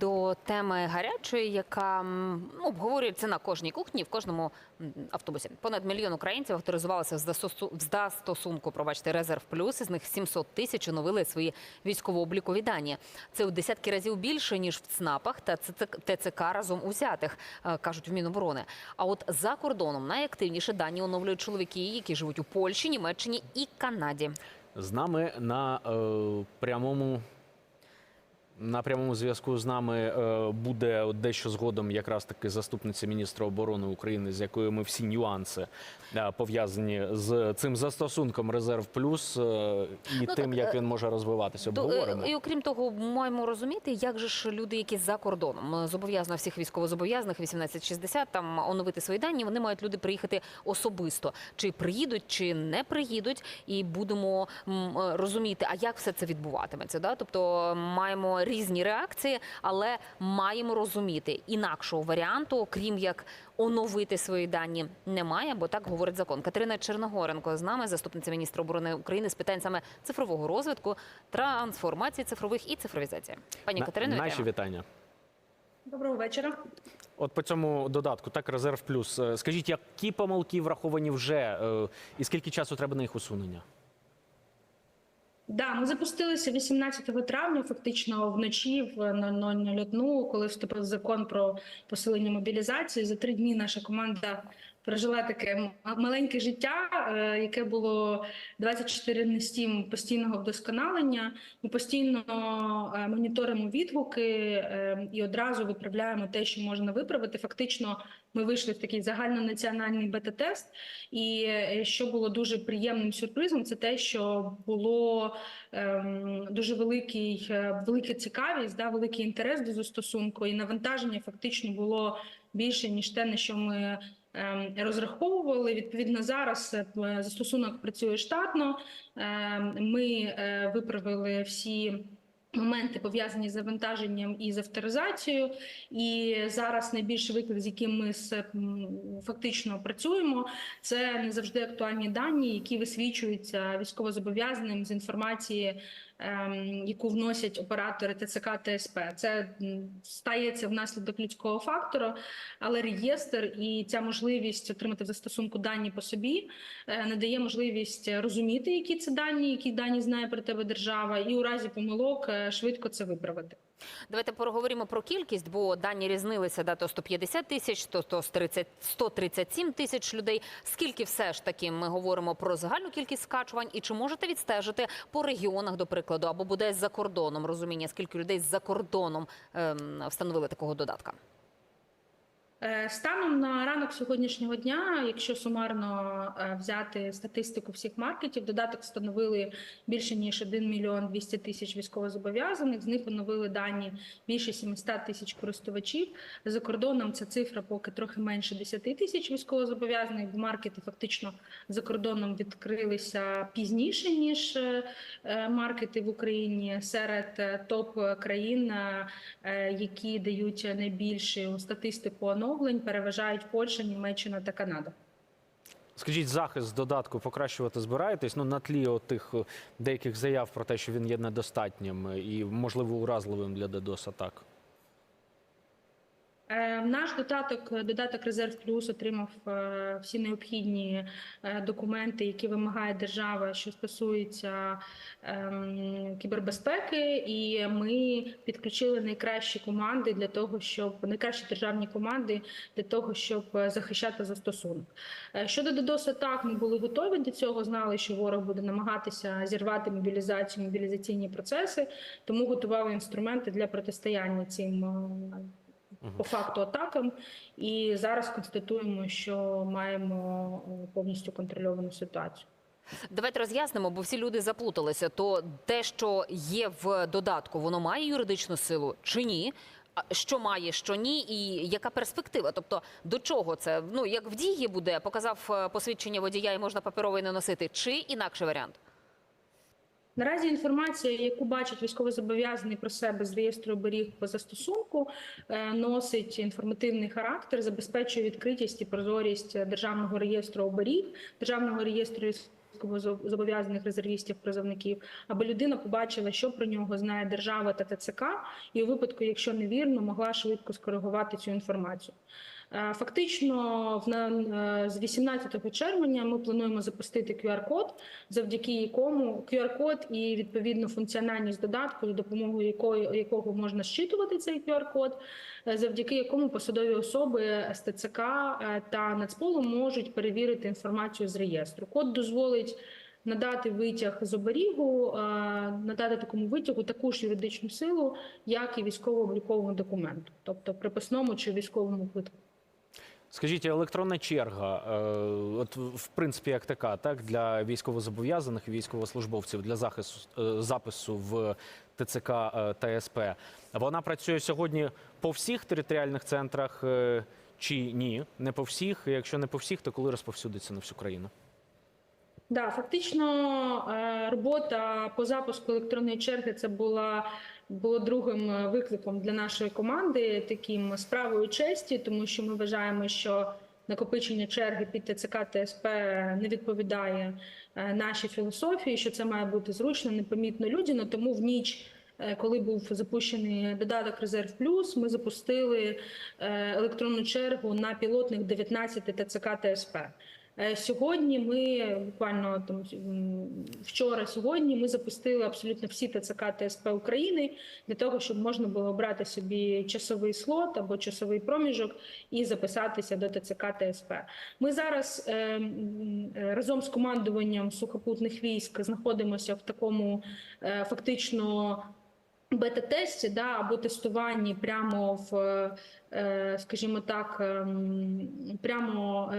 До теми гарячої, яка обговорюється на кожній кухні, в кожному автобусі. Понад мільйон українців авторизувалися в застосу- в застосунку, пробачте, резерв плюс. Із них 700 тисяч оновили свої військово-облікові дані. Це у десятки разів більше ніж в ЦНАПах та ТЦК разом узятих, е, кажуть в Міноборони. А от за кордоном найактивніше дані оновлюють чоловіки, які живуть у Польщі, Німеччині і Канаді. З нами на е, прямому. На прямому зв'язку з нами е, буде дещо згодом якраз таки заступниця міністра оборони України, з якою ми всі нюанси е, пов'язані з цим застосунком Резерв Плюс е, і Ну, тим, так, як він може розвиватися. Обговоримо. І окрім того, маємо розуміти, як же ж люди, які за кордоном зобов'язано всіх військовозобов'язаних 1860 там оновити свої дані. Вони мають люди приїхати особисто. Чи приїдуть, чи не приїдуть, і будемо розуміти, а як все це відбуватиметься. Да? Тобто маємо різні реакції, але маємо розуміти інакшого варіанту, окрім як оновити свої дані, немає, бо так говорить закон. Катерина Черногоренко з нами, заступниця міністра оборони України з питань саме цифрового розвитку, трансформації цифрових і цифровізації. Пані На- Катерино, наші вітання. Доброго вечора. От по цьому додатку, так, Резерв Плюс. Е, Скажіть, які помилки враховані вже, е, і скільки часу треба на їх усунення? Да, ми запустилися 18 травня, фактично вночі в 00.01, коли вступив закон про посилення мобілізації. За три дні наша команда прожила таке маленьке життя, е, яке було 24 на 7 постійного вдосконалення. Ми постійно е, моніторимо відгуки е, і одразу виправляємо те, що можна виправити. Фактично, ми вийшли в такий загальнонаціональний бета-тест. І е, що було дуже приємним сюрпризом, це те, що було ем, дуже великий, е, велика цікавість, да, великий інтерес до застосунку, і навантаження фактично було більше ніж те, на що ми ем, розраховували. Відповідно, зараз е, застосунок працює штатно. Ем, Ми виправили всі. Моменти пов'язані з завантаженням і з авторизацією, і зараз найбільший виклик, з яким ми з фактично працюємо, це не завжди актуальні дані, які висвічуються військовозобов'язаним з інформації, яку вносять оператори ТЦК ТСП. Це стається внаслідок людського фактору, але реєстр і ця можливість отримати в застосунку дані по собі е, надає можливість розуміти, які це дані, які дані знає про тебе держава, і у разі помилок е, швидко це виправити. Давайте поговоримо про кількість, бо дані різнилися да, то 150 тисяч, то, то 130 137 тисяч людей. Скільки все ж таки ми говоримо про загальну кількість скачувань, і чи можете відстежити по регіонах, до прикладу, або буде за кордоном розуміння, скільки людей за кордоном ем, встановили такого додатка? Е, Станом на ранок сьогоднішнього дня, якщо сумарно е, взяти статистику всіх маркетів, додаток встановили більше ніж 1 мільйон 200 тисяч військовозобов'язаних. З них оновили дані більше 700 тисяч користувачів. За кордоном ця цифра поки трохи менше 10 тисяч військовозобов'язаних. Бо маркети фактично за кордоном відкрилися пізніше ніж е, маркети в Україні серед топ країн, які дають найбільшу статистику оновлень, переважають Польща, Німеччина та Канада. Скажіть, захист додатку покращувати збираєтесь? Ну на тлі отих тих е, деяких заяв про те, що він є недостатнім е, і можливо уразливим для DDoS атак. Е, Наш додаток, додаток Резерв Плюс отримав е, всі необхідні е, документи, які вимагає держава, що стосуються ем, кібербезпеки, і ми підключили найкращі команди для того, щоб найкращі державні команди для того, щоб е, захищати застосунок. Е, Щодо DDoS атак, ми були готові до цього, знали, що ворог буде намагатися зірвати мобілізацію, мобілізаційні процеси, тому готували інструменти для протистояння цим. По факту атакам, і зараз констатуємо, що маємо е, повністю контрольовану ситуацію. Давайте роз'яснимо, бо всі люди заплуталися. То те, що є в додатку, воно має юридичну силу чи ні? Що має, що ні, і яка перспектива? Тобто до чого це? Ну як в дії буде, показав е, посвідчення водія і можна паперовий не носити, чи інакший варіант? Наразі інформація, яку бачить військовозобов'язаний про себе з реєстру оберіг по застосунку, е, носить інформативний характер, забезпечує відкритість і прозорість державного реєстру оберіг, державного реєстру військовозобов'язаних резервістів, призовників, аби людина побачила, що про нього знає держава та ТЦК, і у випадку, якщо невірно, могла швидко скоригувати цю інформацію. Е, Фактично, з 18 червня ми плануємо запустити QR-код, завдяки якому QR-код і відповідно функціональність додатку, за допомогою якої якого можна зчитувати цей QR-код, е, завдяки якому посадові особи з ТЦК е, та Нацполу можуть перевірити інформацію з реєстру. Код дозволить надати витяг з оберігу, надати такому витягу таку ж юридичну силу, як і військово-обліковому документу, тобто приписному чи військовому квитку. Скажіть, електронна черга, е, от в принципі, як така, так для військовозобов'язаних і військовослужбовців для захисту е, запису в ТЦК е, та СП, вона працює сьогодні по всіх територіальних центрах чи ні? Не по всіх. Якщо не по всіх, то коли розповсюдиться на всю країну? Да, фактично е, робота по запуску електронної черги це була було другим е, викликом для нашої команди, таким справою честі, тому що ми вважаємо, що накопичення черги під ТЦК ТСП не відповідає е, нашій філософії, що це має бути зручно, непомітно людяно. Тому в ніч. Коли був запущений додаток Резерв Плюс, ми запустили електронну чергу на пілотних 19 ТЦК ТСП. Е, Сьогодні ми буквально там вчора, сьогодні ми запустили абсолютно всі ТЦК ТСП України для того, щоб можна було обрати собі часовий слот або часовий проміжок і записатися до ТЦК ТСП. Ми зараз е, е, разом з командуванням сухопутних військ знаходимося в такому фактично. Бета-тесті да, або тестуванні прямо в, скажімо так, ем, прямо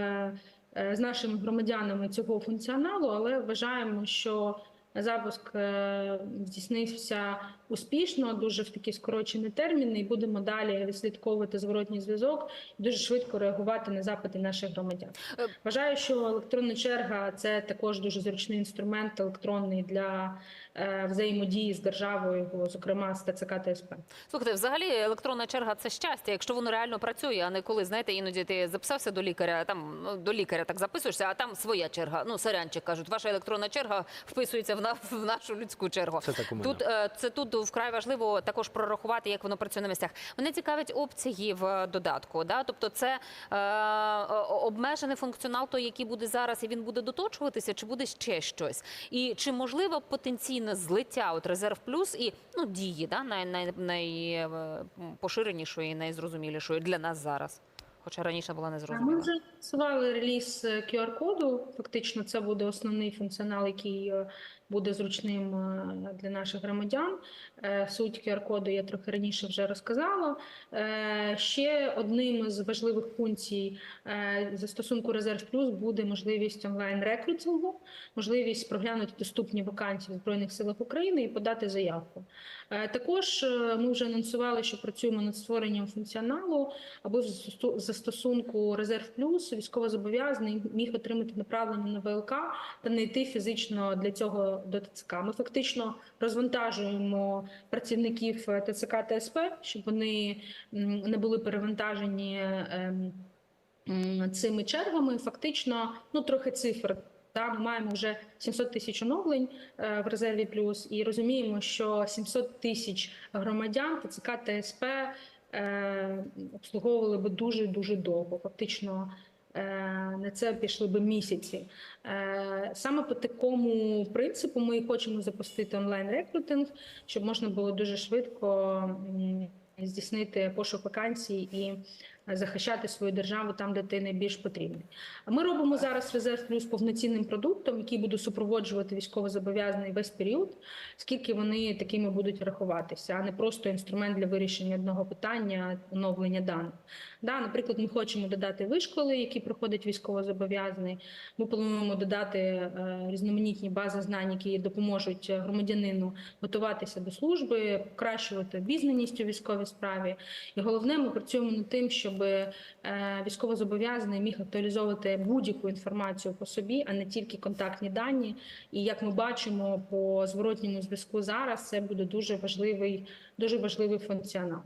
з нашими громадянами цього функціоналу, але вважаємо, що запуск е, здійснився успішно, дуже в такі скорочені терміни, і будемо далі відслідковувати зворотній зв'язок і дуже швидко реагувати на запити наших громадян. Е, Вважаю, що електронна черга це також дуже зручний інструмент електронний для е, взаємодії з державою, зокрема з ТЦК ТСП. Слухайте, взагалі електронна черга це щастя, якщо воно реально працює, а не коли знаєте, іноді ти записався до лікаря, там ну, до лікаря так записуєшся, а там своя черга. Ну сорянчик кажуть, ваша електронна черга вписується в на в нашу людську чергу. Це так у мене. Тут е, це тут вкрай важливо також прорахувати, як воно працює на місцях. Мене цікавить опції в додатку. Да? Тобто, це е, обмежений функціонал, той, який буде зараз, і він буде доточуватися, чи буде ще щось? І чи можливо потенційне злиття от резерв плюс і ну дії, да най, най, най е, найзрозумілішої для нас зараз? Хоча раніше була незрозуміла. Анонсували реліз е, QR-коду. Фактично, це буде основний функціонал, який е, буде зручним е, для наших громадян. Суть QR-коду я трохи раніше вже розказала. Ще одним із важливих функцій застосунку Резерв Плюс буде можливість онлайн рекрутингу, можливість проглянути доступні вакансії в Збройних силах України і подати заявку. Також ми вже анонсували, що працюємо над створенням функціоналу, аби в застосу- застосунку Резерв Плюс військовозобов'язаний міг отримати направлення на ВЛК та не йти фізично для цього до ТЦК. Ми фактично розвантажуємо працівників е, ТЦК ТСП, щоб вони не були перевантажені. ем, цими чергами. Фактично, ну трохи цифр. Та ми маємо вже 700 тисяч оновлень е, в резерві плюс, і розуміємо, що 700 тисяч громадян ТЦК ТСП е, обслуговували би дуже дуже довго. Фактично на це пішли би місяці. Е, Саме по такому принципу ми і хочемо запустити онлайн рекрутинг, щоб можна було дуже швидко здійснити пошук вакансій і захищати свою державу там, де ти найбільш потрібний. А Ми робимо зараз резерв плюс повноцінним продуктом, який буде супроводжувати військовозобов'язаний весь період, скільки вони такими будуть рахуватися, а не просто інструмент для вирішення одного питання, оновлення даних. Да, наприклад, ми хочемо додати вишколи, які проходить військовозобов'язаний. Ми плануємо додати е, різноманітні бази знань, які допоможуть громадянину готуватися до служби, покращувати обізнаність у військовій справі. І головне, ми працюємо над тим, щоб е, військовозобов'язаний міг актуалізовувати будь-яку інформацію по собі, а не тільки контактні дані. І як ми бачимо по зворотньому зв'язку зараз, це буде дуже важливий, дуже важливий функціонал.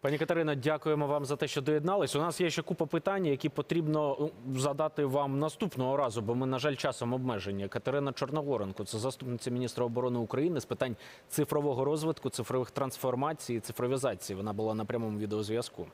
Пані Катерино, дякуємо вам за те, що доєднались. У нас є ще купа питань, які потрібно ну, задати вам наступного разу, бо ми, на жаль, часом обмежені. Катерина Чорногоренко, це заступниця міністра оборони України з питань цифрового розвитку, цифрових трансформацій, цифровізації. Вона була на прямому відеозв'язку.